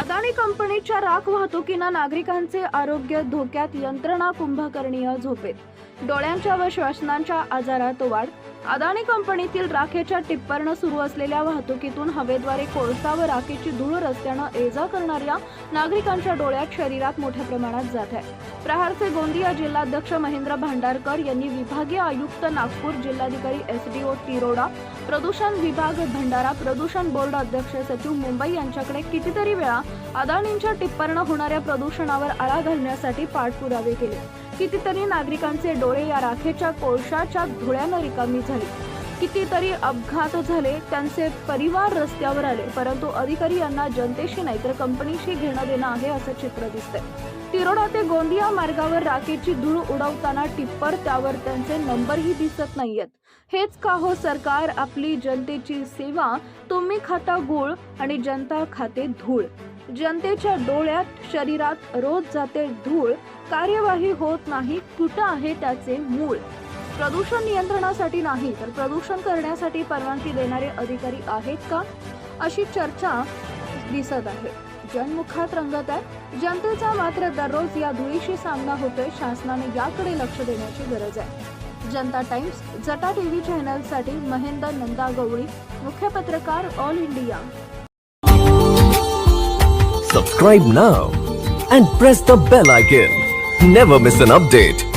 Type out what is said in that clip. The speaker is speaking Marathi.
अदानी कंपनीच्या राख वाहतुकीनं नागरिकांचे आरोग्य धोक्यात यंत्रणा कुंभकर्णीय झोपेत. डोळ्यांच्या व आजारा आजारात वाढ अदानी कंपनीतील राखेच्या टिप्परनं सुरू असलेल्या वाहतुकीतून हवेद्वारे कोळसा व राखेची धूळ रस्त्यानं ये जा करणाऱ्या नागरिकांच्या डोळ्यात शरीरात मोठ्या प्रमाणात जात आहे. प्रहारचे गोंदिया जिल्हाध्यक्ष महेंद्र भांडारकर यांनी विभागीय आयुक्त नागपूर जिल्हाधिकारी एस डी ओ तिरोडा प्रदूषण विभाग भंडारा प्रदूषण बोर्ड अध्यक्ष सचिव मुंबई यांच्याकडे कितीतरी वेळा अदानींच्या टिप्परनं होणाऱ्या प्रदूषणावर आळा घालण्यासाठी पाठपुरावे केले. कितीतरी नागरिकांचे डोळे या राखेच्या कोळशाच्या धुळ्यानं रिकामी झाली. कितीतरी अपघात झाले त्यांचे परिवार रस्त्यावर आले परंतु अधिकारी यांना जनतेशी नाही तर कंपनीशी घेणं देणं आहे असं चित्र दिसतंय. तिरोडा ते गोंदिया मार्गावर राखेची धूळ उडवताना टिप्पर त्यावर त्यांचे नंबरही दिसत नाहीयेत. हेच का हो सरकार आपली जनतेची सेवा? तुम्ही खाता गुळ आणि जनता खाते धूळ. जनतेच्या डोळ्यात शरीरात रोज जाते धूळ. कार्यवाही होत नाही कुठं आहे त्याचे मूळ? प्रदूषण नियंत्रणासाठी नाही तर प्रदूषण करण्यासाठी परवानगी देणारे अधिकारी आहेत का? अशी चर्चा दिसत आहे. जनमुखात रंगत आहे. जनतेचा मात्र दररोज या धुळीशी सामना होतोय. शासनाने याकडे लक्ष देण्याची गरज आहे. जनता टाइम्स जटा टीव्ही चॅनलसाठी महेंद्र नंदा गवळी मुख्य पत्रकार all India. Subscribe now and press the bell icon never miss an update